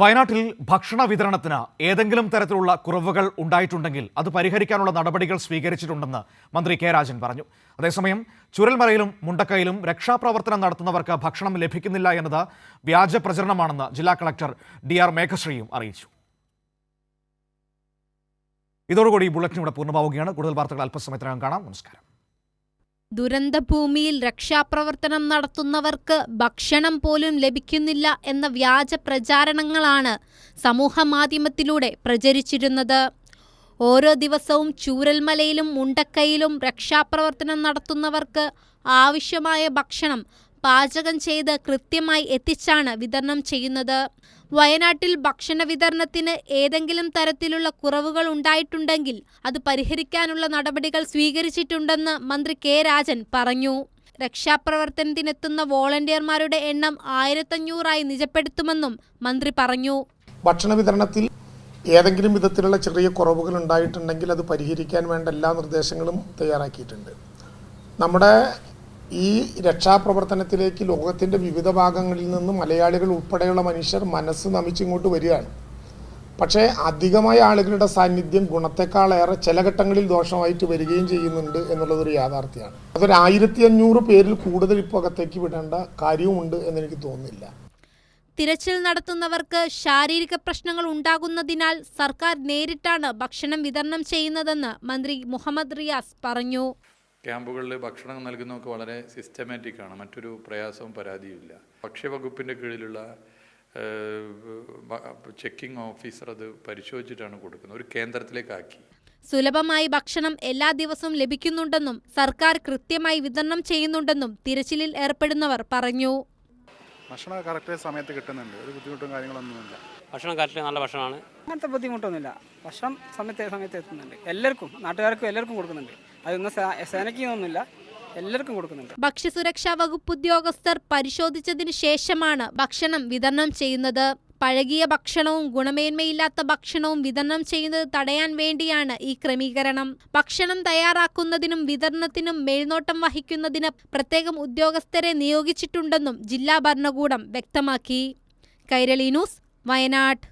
വയനാട്ടിൽ ഭക്ഷണ വിതരണത്തിന് ഏതെങ്കിലും തരത്തിലുള്ള കുറവുകൾ ഉണ്ടായിട്ടുണ്ടെങ്കിൽ അത് പരിഹരിക്കാനുള്ള നടപടികൾ സ്വീകരിച്ചിട്ടുണ്ടെന്ന് മന്ത്രി കെ രാജൻ പറഞ്ഞു. അതേസമയം ചുരൽമലയിലും മുണ്ടക്കയിലും രക്ഷാപ്രവർത്തനം നടത്തുന്നവർക്ക് ഭക്ഷണം ലഭിക്കുന്നില്ല എന്നത് വ്യാജ പ്രചരണമാണെന്ന് ജില്ലാ കളക്ടർ ഡി ആർ മേഘശ്രീയും അറിയിച്ചു. ഇതോടുകൂടി ബുള്ളറ്റിൻ ഇവിടെ പൂർണമാവുകയാണ്. കൂടുതൽ വാർത്തകൾ അല്പസമയത്തിനകം കാണാം. നമസ്കാരം. ദുരന്തഭൂമിയിൽ രക്ഷാപ്രവർത്തനം നടത്തുന്നവർക്ക് ഭക്ഷണം പോലും ലഭിക്കുന്നില്ല എന്ന വ്യാജ പ്രചാരണങ്ങളാണ് സമൂഹമാധ്യമത്തിലൂടെ പ്രചരിച്ചിരുന്നത്. ഓരോ ദിവസവും ചൂരൽമലയിലും മുണ്ടക്കയിലും രക്ഷാപ്രവർത്തനം നടത്തുന്നവർക്ക് ആവശ്യമായ ഭക്ഷണം പാചകം ചെയ്ത് കൃത്യമായി എത്തിച്ചാണ് വിതരണം ചെയ്യുന്നത്. വയനാട്ടിൽ ഭക്ഷണ വിതരണത്തിന് ഏതെങ്കിലും തരത്തിലുള്ള കുറവുകൾ ഉണ്ടായിട്ടുണ്ടെങ്കിൽ അത് പരിഹരിക്കാനുള്ള നടപടികൾ സ്വീകരിച്ചിട്ടുണ്ടെന്ന് മന്ത്രി കെ. രാജൻ പറഞ്ഞു. രക്ഷാപ്രവർത്തനത്തിനെത്തുന്ന വോളണ്ടിയർമാരുടെ എണ്ണം ആയിരത്തഞ്ഞൂറായി നിജപ്പെടുത്തുമെന്നും മന്ത്രി പറഞ്ഞു. ഭക്ഷണ വിതരണത്തിൽ ഏതെങ്കിലും വിധത്തിലുള്ള ചെറിയ കുറവുകൾ ഉണ്ടായിട്ടുണ്ടെങ്കിൽ അത് പരിഹരിക്കാൻ വേണ്ട എല്ലാ നിർദ്ദേശങ്ങളും തയ്യാറാക്കിയിട്ടുണ്ട്. നമ്മുടെ ഈ രക്ഷാപ്രവർത്തനത്തിലേക്ക് ലോകത്തിന്റെ വിവിധ ഭാഗങ്ങളിൽ നിന്ന് മലയാളികൾ ഉൾപ്പെടെയുള്ള മനുഷ്യർ മനസ്സ് നമിച്ചിങ്ങോട്ട് വരികയാണ്. പക്ഷേ അധികമായ ആളുകളുടെ സാന്നിധ്യം ഗുണത്തെക്കാളേറെ ചില ഘട്ടങ്ങളിൽ ദോഷമായിട്ട് വരികയും ചെയ്യുന്നുണ്ട് എന്നുള്ളതൊരു യാഥാർത്ഥ്യമാണ്. അതൊരു ആയിരത്തി അഞ്ഞൂറ് പേരിൽ കൂടുതൽ ഇപ്പോൾ അകത്തേക്ക് വിടേണ്ട കാര്യവുമുണ്ട് എന്നെനിക്ക് തോന്നുന്നില്ല. തിരച്ചിൽ നടത്തുന്നവർക്ക് ശാരീരിക പ്രശ്നങ്ങൾ ഉണ്ടാകുന്നതിനാൽ സർക്കാർ നേരിട്ടാണ് ഭക്ഷണം വിതരണം ചെയ്യുന്നതെന്ന് മന്ത്രി മുഹമ്മദ് റിയാസ് പറഞ്ഞു. ക്യാമ്പുകളിൽ ഭക്ഷണം നൽകുന്നതൊക്കെ വളരെ സിസ്റ്റമാറ്റിക് ആണ്. മറ്റൊരു പ്രയാസവും പരാതിയുമില്ല. ഭക്ഷ്യവകുപ്പിന്റെ കീഴിലുള്ള ചെക്കിംഗ് ഓഫീസർ അത് പരിശോധിച്ചിട്ടാണ് കൊടുക്കുന്നത്. ഒരു കേന്ദ്രത്തിലേക്കാക്കി. സുലഭമായി ഭക്ഷണം എല്ലാ ദിവസവും ലഭിക്കുന്നുണ്ടെന്നും സർക്കാർ കൃത്യമായി വിതരണം ചെയ്യുന്നുണ്ടെന്നും തിരച്ചിലിൽ ഏർപ്പെടുന്നവർ പറഞ്ഞു. ഭക്ഷണം കറക്റ്റ് സമയത്ത് കിട്ടുന്നുണ്ട്. ഒരു ബുദ്ധിമുട്ടും കാര്യങ്ങളൊന്നുമില്ല. ഭക്ഷണം കറക്റ്റ് നല്ല ഭക്ഷണമാണ്. അങ്ങനത്തെ ബുദ്ധിമുട്ടൊന്നുമില്ല. ഭക്ഷണം സമയത്ത് സമയത്ത് എത്തുന്നുണ്ട്. എല്ലാവർക്കും നാട്ടുകാർക്കും എല്ലാവർക്കും കൊടുക്കുന്നുണ്ട്. അതൊന്നും സേനയ്ക്കൊന്നുമില്ല. എല്ലാവർക്കും കൊടുക്കുന്നുണ്ട്. ഭക്ഷ്യസുരക്ഷാ വകുപ്പ് ഉദ്യോഗസ്ഥർ പരിശോധിച്ചതിന് ശേഷമാണ് ഭക്ഷണം വിതരണം ചെയ്യുന്നത്. പഴകിയ ഭക്ഷണവും ഗുണമേന്മയില്ലാത്ത ഭക്ഷണവും വിതരണം ചെയ്യുന്നത് തടയാൻ വേണ്ടിയാണ് ഈ ക്രമീകരണം. ഭക്ഷണം തയ്യാറാക്കുന്നതിനും വിതരണത്തിനും മേൽനോട്ടം വഹിക്കുന്നതിന് പ്രത്യേകം ഉദ്യോഗസ്ഥരെ നിയോഗിച്ചിട്ടുണ്ടെന്നും ജില്ലാ ഭരണകൂടം വ്യക്തമാക്കി. കൈരളി ന്യൂസ് വയനാട്.